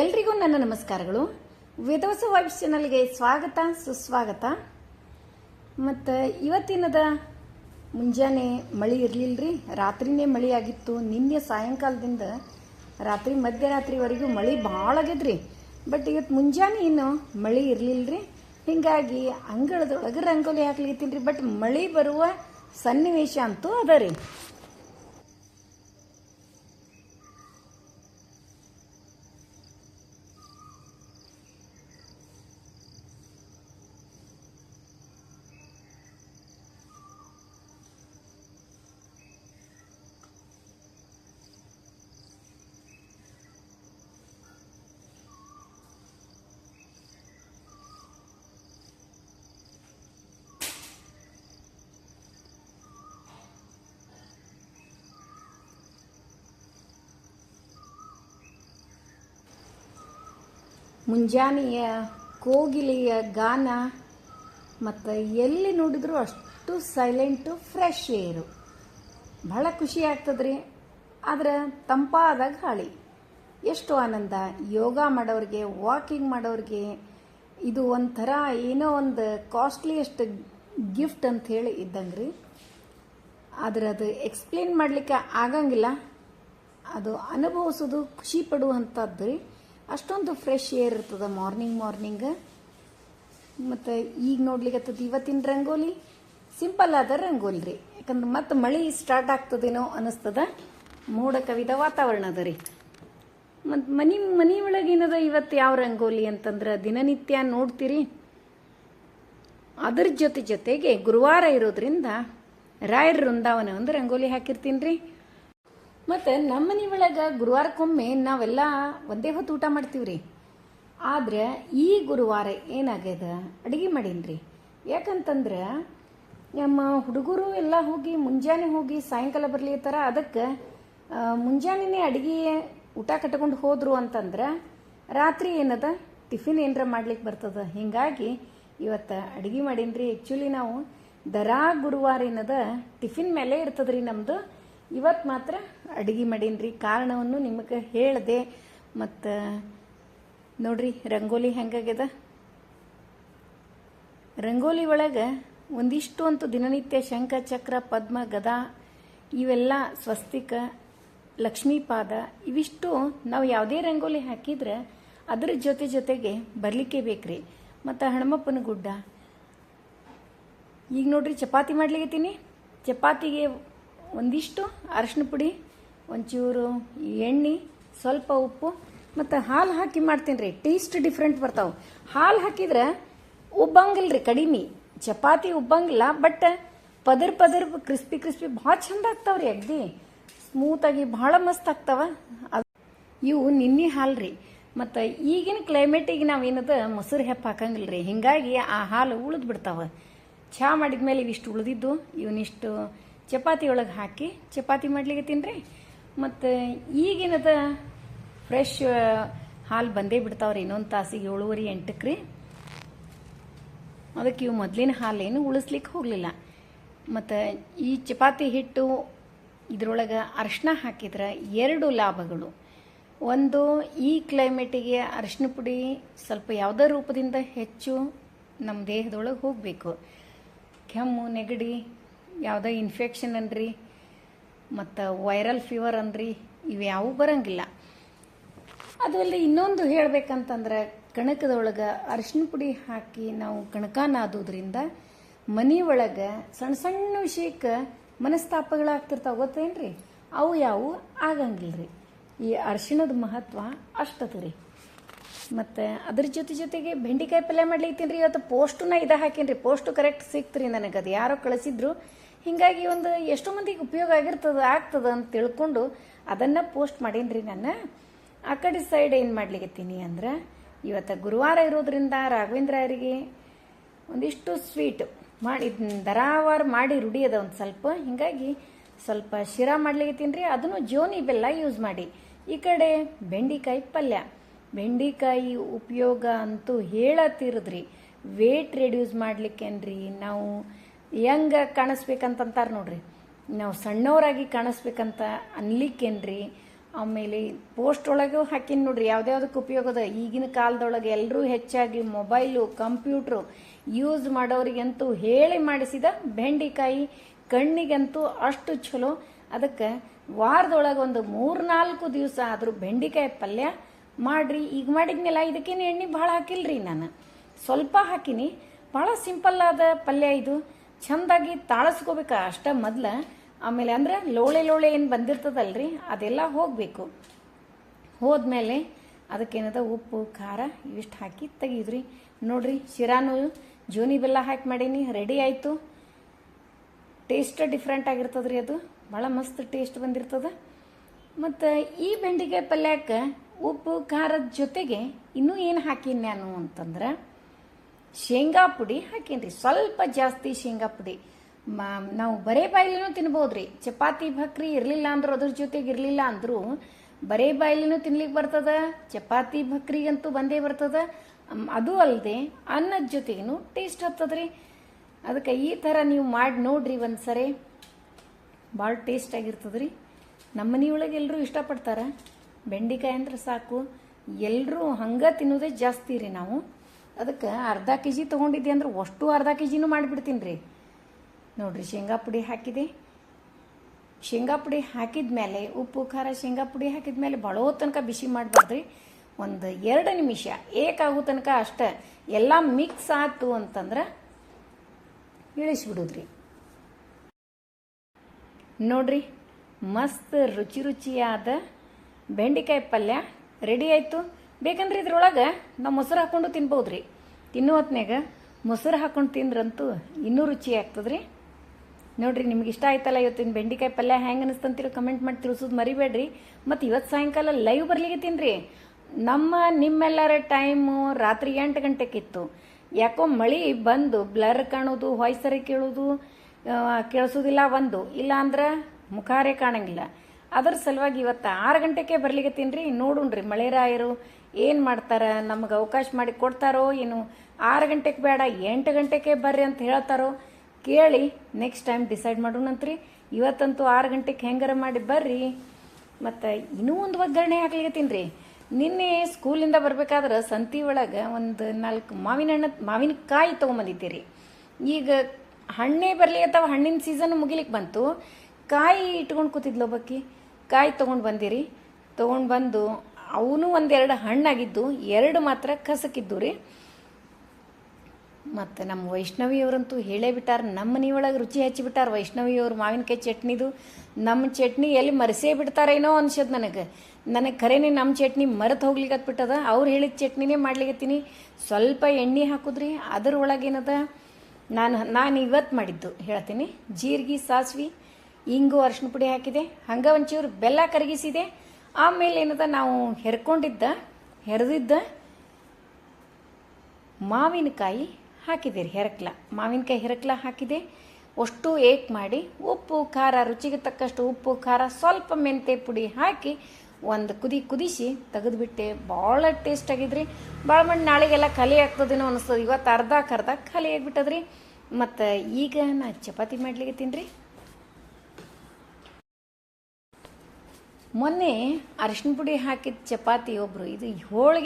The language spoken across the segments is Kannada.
ಎಲ್ರಿಗೂ ನನ್ನ ನಮಸ್ಕಾರಗಳು. ವೇದವಸ ವೈಬ್ಸ್ ಚಾನಲ್ಗೆ ಸ್ವಾಗತ, ಸುಸ್ವಾಗತ. ಮತ್ತು ಇವತ್ತಿನದ ಮುಂಜಾನೆ ಮಳೆ ಇರಲಿಲ್ಲ ರೀ ರಾತ್ರಿನೇ ಮಳೆ ಆಗಿತ್ತು. ನಿನ್ನೆ ಸಾಯಂಕಾಲದಿಂದ ರಾತ್ರಿ ಮಧ್ಯರಾತ್ರಿವರೆಗೂ ಮಳೆ ಭಾಳ ಆಗ್ಯದ್ರಿ ಬಟ್ ಇವತ್ತು ಮುಂಜಾನೆ ಏನು ಮಳೆ ಇರಲಿಲ್ಲರಿ ಹೀಗಾಗಿ ಅಂಗಳದೊಳಗೆ ರಂಗೋಲಿ ಹಾಕ್ಲಿತ್ತೀನಿ ರೀ. ಬಟ್ ಮಳೆ ಬರುವ ಸನ್ನಿವೇಶ ಅಂತೂ ಅದ ರೀ. ಮುಂಜಾನೆಯ ಕೋಗಿಲೆಯ ಗಾನ ಮತ್ತು ಎಲ್ಲಿ ನೋಡಿದರೂ ಅಷ್ಟು ಸೈಲೆಂಟು ಫ್ರೆಶ್ ಏರು ಬಹಳ ಖುಷಿ ಆಗ್ತದ್ರಿ. ಆದ್ರೆ ತಂಪಾದ ಗಾಳಿ. ಎಷ್ಟು ಆನಂದ. ಯೋಗ ಮಾಡೋರಿಗೆ ವಾಕಿಂಗ್ ಮಾಡೋರಿಗೆ ಇದು ಒಂಥರ ಏನೋ ಒಂದು ಕಾಸ್ಟ್ಲಿಯೆಸ್ಟ್ ಗಿಫ್ಟ್ ಅಂತ ಹೇಳಿ ಇದ್ದಂಗ್ರಿ. ಆದ್ರೆ ಅದು ಎಕ್ಸ್ಪ್ಲೇನ್ ಮಾಡಲಿಕ್ಕೆ ಆಗಂಗಿಲ್ಲ. ಅದು ಅನುಭವಿಸೋದು ಖುಷಿ ಪಡುವಂಥದ್ದು ರೀ ಅಷ್ಟೊಂದು ಫ್ರೆಶ್ ಏರ್ ಇರ್ತದೆ ಮಾರ್ನಿಂಗ್ ಮಾರ್ನಿಂಗ್ ಮತ್ತು ಈಗ ನೋಡ್ಲಿಕ್ಕೆ ಇವತ್ತಿನ ರಂಗೋಲಿ. ಸಿಂಪಲ್ ಆದ ರಂಗೋಲಿ ರೀ. ಯಾಕಂದ್ರೆ ಮತ್ತೆ ಮಳೆ ಸ್ಟಾರ್ಟ್ ಆಗ್ತದೇನೋ ಅನಿಸ್ತದ. ಮೋಡ ಕವಿದ ವಾತಾವರಣ ಅದ ರೀ. ಮತ್ತು ಮನಿ, ಮನೆ ಒಳಗೇನದ ಇವತ್ತು ಯಾವ ರಂಗೋಲಿ ಅಂತಂದ್ರೆ ದಿನನಿತ್ಯ ನೋಡ್ತೀರಿ. ಅದ್ರ ಜೊತೆ ಜೊತೆಗೆ ಗುರುವಾರ ಇರೋದ್ರಿಂದ ರಾಯರ ವೃಂದಾವನ ಒಂದು ರಂಗೋಲಿ ಹಾಕಿರ್ತೀನಿ ರೀ. ಮತ್ತು ನಮ್ಮ ಮನೆ ಒಳಗೆ ಗುರುವಾರಕ್ಕೊಮ್ಮೆ ನಾವೆಲ್ಲ ಒಂದೇ ಹೊತ್ತು ಊಟ ಮಾಡ್ತೀವ್ರಿ. ಆದ್ರೆ ಈ ಗುರುವಾರ ಏನಾಗ್ಯದ? ಅಡುಗೆ ಮಾಡೀನ್ರಿ. ಯಾಕಂತಂದ್ರೆ ನಮ್ಮ ಹುಡುಗರು ಎಲ್ಲ ಹೋಗಿ ಮುಂಜಾನೆ ಹೋಗಿ ಸಾಯಂಕಾಲ ಬರ್ಲಿತ್ತಾರ ಅದಕ್ಕೆ ಮುಂಜಾನೆನೇ ಅಡುಗೆ ಊಟ ಕಟ್ಕೊಂಡು ಹೋದ್ರು ಅಂತಂದ್ರೆ ರಾತ್ರಿ ಏನದ? ಟಿಫಿನ್ ಏನರ ಮಾಡ್ಲಿಕ್ಕೆ ಬರ್ತದ? ಹಿಂಗಾಗಿ ಇವತ್ತು ಅಡುಗೆ ಮಾಡೀನ್ರಿ. ಆ್ಯಕ್ಚುಲಿ ನಾವು ದರಾ ಗುರುವಾರ ಏನದ? ಟಿಫಿನ್ ಮೇಲೆ ಇರ್ತದ್ರಿ ನಮ್ಮದು ಇವತ್ತು ಮಾತ್ರ ಅಡುಗೆ ಮಾಡೀನಿ ರೀ ಕಾರಣವನ್ನು ನಿಮಗೆ ಹೇಳಿದೆ. ಮತ್ತು ನೋಡ್ರಿ, ರಂಗೋಲಿ ಹೆಂಗಾಗ್ಯದ? ರಂಗೋಲಿ ಒಳಗೆ ಒಂದಿಷ್ಟು ಅಂತೂ ದಿನನಿತ್ಯ ಶಂಖ, ಚಕ್ರ, ಪದ್ಮ, ಗದಾ ಇವೆಲ್ಲ ಸ್ವಸ್ತಿಕ, ಲಕ್ಷ್ಮೀಪಾದ ಇವಿಷ್ಟು ನಾವು ಯಾವುದೇ ರಂಗೋಲಿ ಹಾಕಿದ್ರೆ ಅದರ ಜೊತೆ ಜೊತೆಗೆ ಬರಲಿಕ್ಕೆ ಬೇಕ್ರಿ. ಮತ್ತು ಹಣಮಪ್ಪನ ಗುಡ್ಡ. ಈಗ ನೋಡ್ರಿ, ಚಪಾತಿ ಮಾಡ್ಲಿಕ್ಕೆ ಚಪಾತಿಗೆ ಒಂದಿಷ್ಟು ಅರಶಿನ ಪುಡಿ, ಒಂಚೂರು ಎಣ್ಣೆ, ಸ್ವಲ್ಪ ಉಪ್ಪು, ಮತ್ತು ಹಾಲು ಹಾಕಿ ಮಾಡ್ತೀನಿ ರೀ. ಟೇಸ್ಟ್ ಡಿಫ್ರೆಂಟ್ ಬರ್ತಾವೆ. ಹಾಲು ಹಾಕಿದ್ರೆ ಉಬ್ಬಂಗಿಲ್ಲ ರೀ ಕಡಿಮೆ. ಚಪಾತಿ ಉಬ್ಬಂಗಿಲ್ಲ ಬಟ್ ಪದರ್ ಪದರ್ ಕ್ರಿಸ್ಪಿ ಕ್ರಿಸ್ಪಿ ಭಾಳ ಚಂದ ಆಗ್ತಾವ್ರಿ ಅಗ್ದಿ. ಸ್ಮೂತಾಗಿ ಭಾಳ ಮಸ್ತ್ ಆಗ್ತಾವ. ಅದು ಇವು ನಿನ್ನೆ ಹಾಲು ರೀ. ಮತ್ತು ಈಗಿನ ಕ್ಲೈಮೇಟಿಗೆ ನಾವೇನದ ಮೊಸರು ಹೆಪ್ಪ ಹಾಕಂಗಿಲ್ಲ ರೀ. ಹಿಂಗಾಗಿ ಆ ಹಾಲು ಉಳಿದು ಬಿಡ್ತಾವ. ಚಹಾ ಮಾಡಿದ್ಮೇಲೆ ಇವಿಷ್ಟು ಉಳಿದಿದ್ದು, ಇವನಿಷ್ಟು ಚಪಾತಿ ಒಳಗೆ ಹಾಕಿ ಚಪಾತಿ ಮಾಡ್ಲಿಕ್ಕೆ ತಿನ್ರಿ. ಮತ್ತು ಈಗಿನದ ಫ್ರೆಶ್ ಹಾಲು ಬಂದೇ ಬಿಡ್ತಾವ್ರಿ. ಇನ್ನೊಂದು ತಾಸಿಗೆ ಏಳುವರಿ ಎಂಟಕ್ಕೆ ರೀ ಅದಕ್ಕೆ ಇವು ಮೊದಲಿನ ಹಾಲೇನು ಉಳಿಸ್ಲಿಕ್ಕೆ ಹೋಗಲಿಲ್ಲ. ಮತ್ತು ಈ ಚಪಾತಿ ಹಿಟ್ಟು ಇದರೊಳಗೆ ಅರಿಶಿನ ಹಾಕಿದ್ರೆ ಎರಡು ಲಾಭಗಳು. ಒಂದು, ಈ ಕ್ಲೈಮೇಟಿಗೆ ಅರಿಶಿನ ಪುಡಿ ಸ್ವಲ್ಪ ಯಾವುದೇ ರೂಪದಿಂದ ಹೆಚ್ಚು ನಮ್ಮ ದೇಹದೊಳಗೆ ಹೋಗಬೇಕು. ಕೆಮ್ಮು, ನೆಗಡಿ ಯಾವುದೇ ಇನ್ಫೆಕ್ಷನ್ ಅನ್ರಿ, ಮತ್ತು ವೈರಲ್ ಫೀವರ್ ಅನ್ರಿ, ಇವು ಯಾವೂ ಬರಂಗಿಲ್ಲ. ಅದರಲ್ಲಿ ಇನ್ನೊಂದು ಹೇಳಬೇಕಂತಂದ್ರೆ, ಕಣಕದೊಳಗೆ ಅರಿಶಿನ ಪುಡಿ ಹಾಕಿ ನಾವು ಕಣಕ ನಾದೋದ್ರಿಂದ ಮನೆ ಒಳಗೆ ಸಣ್ಣ ಸಣ್ಣ ವಿಷಯಕ್ಕೆ ಮನಸ್ತಾಪಗಳಾಗ್ತಿರ್ತಾವ, ಗೊತ್ತೇನ್ರಿ? ಅವು ಯಾವು ಆಗಂಗಿಲ್ಲ ರೀ ಈ ಅರಿಶಿಣದ ಮಹತ್ವ ಅಷ್ಟದ ರೀ. ಮತ್ತು ಅದ್ರ ಜೊತೆ ಜೊತೆಗೆ ಬೆಂಡಿಕಾಯಿ ಪಲ್ಯ ಮಾಡ್ಲಿತ್ತೀನಿ ರೀ, ಇವತ್ತು ಪೋಸ್ಟನ್ನ ಇದು ಹಾಕೀನಿ ಪೋಸ್ಟು ಕರೆಕ್ಟ್ ಸಿಕ್ತು ರೀ ನನಗೆ, ಅದು ಯಾರೋ ಕಳಿಸಿದ್ರು. ಹಿಂಗಾಗಿ ಒಂದು ಎಷ್ಟೋ ಮಂದಿಗೆ ಉಪಯೋಗ ಆಗಿರ್ತದೆ, ಆಗ್ತದ ಅಂತ ತಿಳ್ಕೊಂಡು ಅದನ್ನು ಪೋಸ್ಟ್ ಮಾಡೀನಿ ರೀ ನಾನು. ಆ ಕಡೆ ಸೈಡ್ ಏನು ಮಾಡ್ಲಿಕತ್ತೀನಿ ಅಂದ್ರೆ, ಇವತ್ತು ಗುರುವಾರ ಇರೋದ್ರಿಂದ ರಾಘವೇಂದ್ರರಿಗೆ ಒಂದಿಷ್ಟು ಸ್ವೀಟ್ ಮಾಡಿ ಧಾರಾವಾರ ಮಾಡಿ ರೂಢಿ ಅದ ಒಂದು ಸ್ವಲ್ಪ. ಹೀಗಾಗಿ ಸ್ವಲ್ಪ ಶಿರಾ ಮಾಡ್ಲಿಕತ್ತೀನಿ ರೀ ಅದನ್ನು ಜೋನಿ ಬೆಲ್ಲ ಯೂಸ್ ಮಾಡಿ. ಈ ಕಡೆ ಬೆಂಡಿಕಾಯಿ ಪಲ್ಯ. ಬೆಂಡಿಕಾಯಿ ಉಪಯೋಗ ಅಂತೂ ಹೇಳತ್ತಿರದ್ರಿ. ವೇಟ್ ರೆಡ್ಯೂಸ್ ಮಾಡ್ಲಿಕ್ಕೇನ್ರಿ ನಾವು? ಹೆಂಗ ಕಾಣಿಸ್ಬೇಕಂತಂತಾರೆ ನೋಡ್ರಿ. ನಾವು ಸಣ್ಣವರಾಗಿ ಕಾಣಿಸ್ಬೇಕಂತ ಅನ್ಲಿಕ್ಕೇನ್ರಿ. ಆಮೇಲೆ ಪೋಸ್ಟ್ ಒಳಗೂ ಹಾಕಿನಿ ನೋಡ್ರಿ. ಯಾವ್ದ್ಯಾವ್ದಕ್ಕೆ ಉಪಯೋಗದ ಈಗಿನ ಕಾಲದೊಳಗೆ ಎಲ್ಲರೂ ಹೆಚ್ಚಾಗಿ ಮೊಬೈಲು ಕಂಪ್ಯೂಟ್ರು ಯೂಸ್ ಮಾಡೋರಿಗಂತೂ ಹೇಳಿ ಮಾಡಿಸಿದ ಬೆಂಡಿಕಾಯಿ ಕಣ್ಣಿಗಂತೂ ಅಷ್ಟು ಚಲೋ ಅದಕ್ಕೆ ವಾರದೊಳಗೆ ಒಂದು ಮೂರ್ನಾಲ್ಕು ದಿವಸ ಆದರೂ ಬೆಂಡಿಕಾಯಿ ಪಲ್ಯ ಮಾಡ್ರಿ. ಈಗ ಮಾಡಿದ್ಮೇಲೆ ಇದಕ್ಕೇನು ಎಣ್ಣೆ ಭಾಳ ಹಾಕಿಲ್ರಿ ನಾನು. ಸ್ವಲ್ಪ ಹಾಕಿನಿ. ಭಾಳ ಸಿಂಪಲ್ ಆದ ಪಲ್ಯ ಇದು. ಚಂದಾಗಿ ತಾಳಿಸ್ಕೋಬೇಕು? ಅಷ್ಟ ಮೊದ್ಲ. ಆಮೇಲೆ ಅಂದ್ರೆ ಲೋಳೆ ಲೋಳೆ ಏನು ಬಂದಿರ್ತದಲ್ರಿ? ಅದೆಲ್ಲ ಹೋಗಬೇಕು. ಹೋದ್ಮೇಲೆ ಅದಕ್ಕೇನದ ಉಪ್ಪು, ಖಾರ ಇವಿಷ್ಟು ಹಾಕಿ ತೆಗೀದ್ರಿ. ನೋಡ್ರಿ, ಶಿರಾನು ಜೋನಿ ಬೆಲ್ಲ ಹಾಕಿ ಮಾಡೀನಿ ರೆಡಿ ಆಯಿತು. ಟೇಸ್ಟ್ ಡಿಫ್ರೆಂಟ್ ಆಗಿರ್ತದ್ರಿ ಅದು. ಭಾಳ ಮಸ್ತ್ ಟೇಸ್ಟ್ ಬಂದಿರ್ತದ. ಮತ್ತು ಈ ಬೆಂಡಿಗೆ ಪಲ್ಯಕ್ಕೆ ಉಪ್ಪು, ಖಾರದ ಜೊತೆಗೆ ಇನ್ನೂ ಏನು ಹಾಕೀನಿ ನಾನು ಅಂತಂದ್ರೆ ಶೇಂಗಾ ಪುಡಿ ಹಾಕೇನ್ರಿ. ಸ್ವಲ್ಪ ಜಾಸ್ತಿ ಶೇಂಗಾ ಪುಡಿ. ನಾವು ಬರೇ ಬಾಯಿಲಿನೂ ತಿನ್ಬೋದ್ರಿ. ಚಪಾತಿ, ಭಕ್ರಿ ಇರಲಿಲ್ಲ ಅಂದ್ರೂ, ಅದ್ರ ಜೊತೆಗೆ ಇರಲಿಲ್ಲ ಅಂದರೂ, ಬರೇ ಬಾಯಿಲಿನೂ ತಿನ್ಲಿಕ್ಕೆ ಬರ್ತದ, ಚಪಾತಿ, ಭಕ್ರಿಗಂತೂ ಬಂದೇ ಬರ್ತದ. ಅದು ಅಲ್ಲದೆ ಅನ್ನದ ಜೊತೆಗೂ ಟೇಸ್ಟ್ ಹತ್ತದ್ರಿ. ಅದಕ್ಕೆ ಈ ಥರ ನೀವು ಮಾಡಿ ನೋಡ್ರಿ ಒಂದ್ಸರಿ. ಭಾಳ ಟೇಸ್ಟ್ ಆಗಿರ್ತದ್ರಿ. ನಮ್ಮ ಮನೆಯೊಳಗೆ ಎಲ್ಲರೂ ಇಷ್ಟಪಡ್ತಾರೆ. ಬೆಂಡೆಕಾಯಿ ಅಂದ್ರೆ ಸಾಕು. ಎಲ್ಲರೂ ಹಂಗೆ ತಿನ್ನೋದೇ ಜಾಸ್ತಿ ರೀ ನಾವು. ಅದಕ್ಕೆ ಅರ್ಧ ಕೆ ಜಿ ತೊಗೊಂಡಿದ್ದೆ ಅಂದ್ರೆ ಅಷ್ಟು ಅರ್ಧ ಕೆ ಜಿನೂ ಮಾಡಿಬಿಡ್ತೀನಿ ರೀ ನೋಡಿರಿ ಶೇಂಗಾ ಪುಡಿ ಹಾಕಿದೆ. ಶೇಂಗಾ ಪುಡಿ ಹಾಕಿದ ಮೇಲೆ ಉಪ್ಪು, ಖಾರ ಶೇಂಗಾ ಪುಡಿ ಹಾಕಿದ ಮೇಲೆ ಭಾಳ ತನಕ ಬಿಸಿ ಮಾಡಬಾರ್ದ್ರಿ. ಒಂದು ಎರಡು ನಿಮಿಷ ಏಕಾಗೋ ತನಕ ಅಷ್ಟೇ ಎಲ್ಲ ಮಿಕ್ಸ್ ಆಯ್ತು ಅಂತಂದ್ರೆ ಇಳಿಸ್ಬಿಡೋದ್ರಿ. ನೋಡ್ರಿ ಮಸ್ತ್ ರುಚಿ ರುಚಿಯಾದ ಬೆಂಡಿಕಾಯಿ ಪಲ್ಯ ರೆಡಿ ಆಯಿತು. ಬೇಕಂದ್ರೆ ಇದ್ರೊಳಗೆ ನಾವು ಮೊಸರು ಹಾಕೊಂಡು ತಿನ್ಬೋದ್ರಿ ತಿನ್ನೋ ಹೊತ್ನ್ಯಾಗ ಮೊಸರು ಹಾಕೊಂಡು ತಿಂದ್ರಂತೂ ಇನ್ನೂ ರುಚಿ ಆಗ್ತದ್ರಿ. ನೋಡ್ರಿ, ನಿಮ್ಗೆ ಇಷ್ಟ ಆಯ್ತಲ್ಲ ಇವತ್ತಿನ ಬೆಂಡೆಕಾಯಿ ಪಲ್ಯ ಹೆಂಗೆ ಅನಿಸ್ತಂತೀರೋ ಕಮೆಂಟ್ ಮಾಡಿ ತಿಳಿಸೋದು ಮರಿಬೇಡ್ರಿ. ಮತ್ತು ಇವತ್ತು ಸಾಯಂಕಾಲ ಲೈವ್ ಬರಲಿಕ್ಕೆ ತಿನ್ರಿ. ನಮ್ಮ ನಿಮ್ಮೆಲ್ಲರ ಟೈಮು ರಾತ್ರಿ ಎಂಟು ಗಂಟೆಗಿತ್ತು ಯಾಕೋ ಮಳೆ ಬಂದು ಬ್ಲರ್ ಕಾಣೋದು, ಹೊಯ್ಸರಿ ಕೇಳೋದು ಕೇಳಿಸೋದಿಲ್ಲ ಒಂದು. ಇಲ್ಲ ಅಂದ್ರೆ ಮುಖಾರೇ ಕಾಣಂಗಿಲ್ಲ. ಅದರ ಸಲುವಾಗಿ ಇವತ್ತು ಆರು ಗಂಟೆಗೆ ಬರ್ಲಿಕ್ಕೆ ತಿನ್ರಿ. ಮಳೆ ಮಳೆರಾಯರು ಏನು ಮಾಡ್ತಾರೆ? ನಮ್ಗೆ ಅವಕಾಶ ಮಾಡಿ ಕೊಡ್ತಾರೋ ಏನು? ಆರು ಗಂಟೆಗೆ ಬೇಡ, ಎಂಟು ಗಂಟೆಗೆ ಬರ್ರಿ ಅಂತ ಹೇಳ್ತಾರೋ? ಕೇಳಿ ನೆಕ್ಸ್ಟ್ ಟೈಮ್ ಡಿಸೈಡ್ ಮಾಡೋಣಂತ್ರಿ ಇವತ್ತಂತೂ ಆರು ಗಂಟೆಗೆ ಹೆಂಗಾರ ಮಾಡಿ ಬರ್ರಿ. ಮತ್ತು ಇನ್ನೂ ಒಂದು ಒಗ್ಗರಣೆ ಹಾಕ್ಲಿಕ್ಕೆ ರೀ. ನಿನ್ನೆ ಸ್ಕೂಲಿಂದ ಬರಬೇಕಾದ್ರೆ ಸಂತಿ ಒಳಗೆ ಒಂದು ನಾಲ್ಕು ಮಾವಿನ ಹಣ್ಣು ಮಾವಿನಕಾಯಿ ತೊಗೊಂಬಂದಿದ್ದೀರಿ. ಈಗ ಹಣ್ಣೇ ಬರಲಿ ಅಥವಾ ಹಣ್ಣಿನ ಸೀಸನ್ ಮುಗಿಲಿಕ್ಕೆ ಬಂತು, ಕಾಯಿ ಇಟ್ಕೊಂಡು ಕೂತಿದ್ಲು ಒಬ್ಬಾಕಿ. ಕಾಯಿ ತೊಗೊಂಡು ಬಂದಿರಿ. ತೊಗೊಂಡು ಬಂದು ಅವನು ಒಂದೆರಡು ಹಣ್ಣಾಗಿದ್ದು, ಎರಡು ಮಾತ್ರ ಕಸಕ್ಕಿದ್ದು ರೀ. ಮತ್ತು ನಮ್ಮ ವೈಷ್ಣವಿಯವರಂತೂ ಹೇಳೇ ಬಿಟ್ಟಾರ, ನಮ್ಮ ಮನೆಯೊಳಗೆ ರುಚಿ ಹಚ್ಚಿಬಿಟ್ಟಾರ ವೈಷ್ಣವಿಯವರು ಮಾವಿನಕಾಯಿ ಚಟ್ನಿದು. ನಮ್ಮ ಚಟ್ನಿ ಎಲ್ಲಿ ಮರೆಸೇ ಬಿಡ್ತಾರೇನೋ ಅನ್ಸದ್ ನನಗೆ. ನನಗೆ ಖರೇನೆ ನಮ್ಮ ಚಟ್ನಿ ಮರೆತು ಹೋಗ್ಲಿಕ್ಕತ್ಬಿಟ್ಟದ ಅವ್ರು ಹೇಳಿದ ಚಟ್ನಿನೇ ಮಾಡ್ಲಿಕತ್ತೀನಿ. ಸ್ವಲ್ಪ ಎಣ್ಣೆ ಹಾಕುದ್ರಿ, ಅದ್ರ ಒಳಗೇನದ, ನಾನು ನಾನು ಇವತ್ತು ಮಾಡಿದ್ದು, ಹೇಳ್ತೀನಿ. ಜೀರಿಗೆ, ಸಾಸ್ವಿ, ಇಂಗು ಅರಿಶಿನ ಪುಡಿ ಹಾಕಿದೆ. ಹಂಗೆ ಒಂಚೂರು ಬೆಲ್ಲ ಕರಗಿಸಿದೆ. ಆಮೇಲೆ ಏನದ, ನಾವು ಹೆರ್ಕೊಂಡಿದ್ದ, ಹೆರೆದಿದ್ದ ಮಾವಿನಕಾಯಿ ಹಾಕಿದೆ ರೀ, ಹೆರಕ್ಲ. ಮಾವಿನಕಾಯಿ ಹೆರಕ್ಲ ಹಾಕಿದೆ. ಅಷ್ಟು ಏಕ್ ಮಾಡಿ ಉಪ್ಪು, ಖಾರ, ರುಚಿಗೆ ತಕ್ಕಷ್ಟು ಉಪ್ಪು, ಖಾರ, ಸ್ವಲ್ಪ ಮೆಂತೆ ಪುಡಿ ಹಾಕಿ ಒಂದು ಕುದಿ ಕುದಿಸಿ ತೆಗೆದುಬಿಟ್ಟೆ. ಭಾಳ ಟೇಸ್ಟ್ ಆಗಿದ್ರಿ ಭಾಳ ಮಂದಿ ನಾಳೆಗೆಲ್ಲ ಖಾಲಿ ಆಗ್ತದೇನೋ ಅನಿಸ್ತದೆ. ಇವತ್ತು ಅರ್ಧಕ್ಕೆ ಅರ್ಧ ಖಾಲಿ ಆಗಿಬಿಟ್ಟದ್ರಿ. ಮತ್ತು ಈಗ ನಾ ಚಪಾತಿ ಮಾಡ್ಲಿಕ್ಕೆ ತಿನ್ರಿ ಮೊನ್ನೆ ಅರಿಶಿನ ಪುಡಿ ಹಾಕಿದ ಚಪಾತಿ ಒಬ್ಬರು ಇದು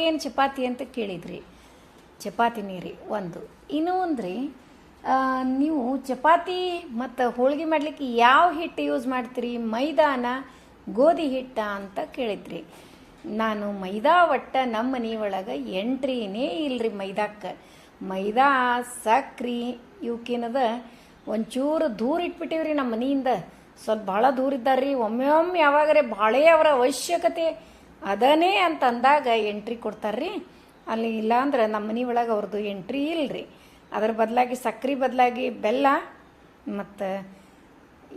ಏನು ಚಪಾತಿ ಅಂತ ಕೇಳಿದ್ರಿ. ಚಪಾತಿ ನೀರಿ, ಒಂದು. ಇನ್ನೂ ಅಂದ್ರಿ ನೀವು ಚಪಾತಿ ಮತ್ತು ಹೋಳಿಗೆ ಮಾಡಲಿಕ್ಕೆ ಯಾವ ಹಿಟ್ಟು ಯೂಸ್ ಮಾಡ್ತೀರಿ? ಮೈದಾನ, ಗೋಧಿ ಹಿಟ್ಟ ಅಂತ ಕೇಳಿದ್ರಿ. ನಾನು ಮೈದಾ ಒಟ್ಟ ನಮ್ಮ ಮನೆ ಒಳಗೆ ಎಂಟ್ರಿನೇ ಇಲ್ರಿ ಮೈದಾಕ್ಕೆ. ಮೈದಾ, ಸಕ್ರಿ ಇವಕ್ಕೇನದ ಒಂಚೂರು ದೂರ ಇಟ್ಬಿಟ್ಟಿವ್ರಿ ನಮ್ಮ ಮನೆಯಿಂದ. ಸ್ವಲ್ಪ ಭಾಳ ದೂರ ಇದ್ದಾರ್ರಿ. ಒಮ್ಮೆ ಯಾವಾಗರೆ ಭಾಳೇ ಅವರ ಅವಶ್ಯಕತೆ. ಅದನೇ ಅಂತ ಅಂದಾಗ ಎಂಟ್ರಿ ಕೊಡ್ತಾರ್ರಿ. ಅಲ್ಲಿ ಇಲ್ಲಾಂದ್ರೆ ನಮ್ಮ ಮನೆ ಒಳಗೆ ಅವ್ರದ್ದು ಎಂಟ್ರಿ ಇಲ್ರಿ. ಅದ್ರ ಬದಲಾಗಿ ಸಕ್ರೆ ಬದಲಾಗಿ ಬೆಲ್ಲ ಮತ್ತು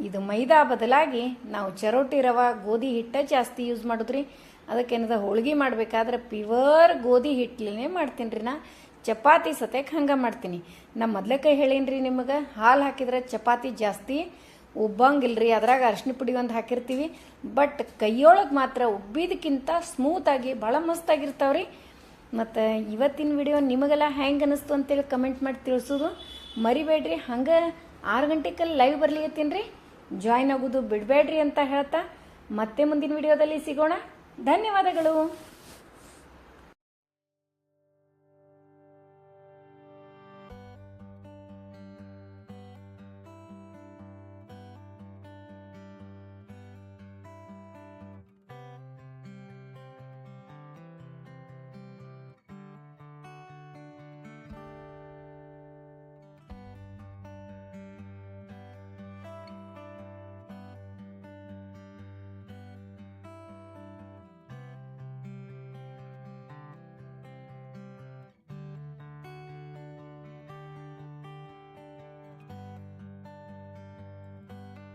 ಇದು ಮೈದಾ ಬದಲಾಗಿ ನಾವು ಚರೋಟಿ ರವ, ಗೋಧಿ ಹಿಟ್ಟ ಜಾಸ್ತಿ ಯೂಸ್ ಮಾಡಿದ್ರಿ. ಅದಕ್ಕೇನದ ಹೋಳ್ಗೆ ಮಾಡಬೇಕಾದ್ರೆ ಪ್ಯೂರ್ ಗೋಧಿ ಹಿಟ್ಟಲೇ ಮಾಡ್ತೀನಿ ರೀ ನಾ. ಚಪಾತಿ ಸತ್ಯಕ್ಕೆ ಹಂಗೆ ಮಾಡ್ತೀನಿ. ನಾ ಮೊದ್ಲಕ್ಕೆ ಹೇಳೀನಿ ರೀ ನಿಮಗೆ, ಹಾಲು ಹಾಕಿದ್ರೆ ಚಪಾತಿ ಜಾಸ್ತಿ ಉಬ್ಬಂಗಿಲ್ರಿ. ಅದ್ರಾಗ ಅರ್ಶಿನ ಪುಡಿ ಒಂದು ಹಾಕಿರ್ತೀವಿ. ಬಟ್ ಕೈಯೊಳಗೆ ಮಾತ್ರ ಉಬ್ಬಿದಕ್ಕಿಂತ ಸ್ಮೂತಾಗಿ ಭಾಳ ಮಸ್ತಾಗಿರ್ತಾವ್ರಿ. ಮತ್ತು ಇವತ್ತಿನ ವಿಡಿಯೋ ನಿಮಗೆಲ್ಲ ಹ್ಯಾಂಗೆ ಅನ್ನಿಸ್ತು ಅಂತೇಳಿ ಕಮೆಂಟ್ ಮಾಡಿ ತಿಳಿಸೋದು ಮರಿಬೇಡ್ರಿ. ಹಂಗೆ ಆರು ಗಂಟೆಗೆ ಲೈವ್ ಬರ್ಲಿಗತ್ತೀನಿ ರೀ ಜಾಯ್ನ್ ಆಗೋದು ಬಿಡಬೇಡ್ರಿ ಅಂತ ಹೇಳ್ತಾ ಮತ್ತೆ ಮುಂದಿನ ವಿಡಿಯೋದಲ್ಲಿ ಸಿಗೋಣ. ಧನ್ಯವಾದಗಳು.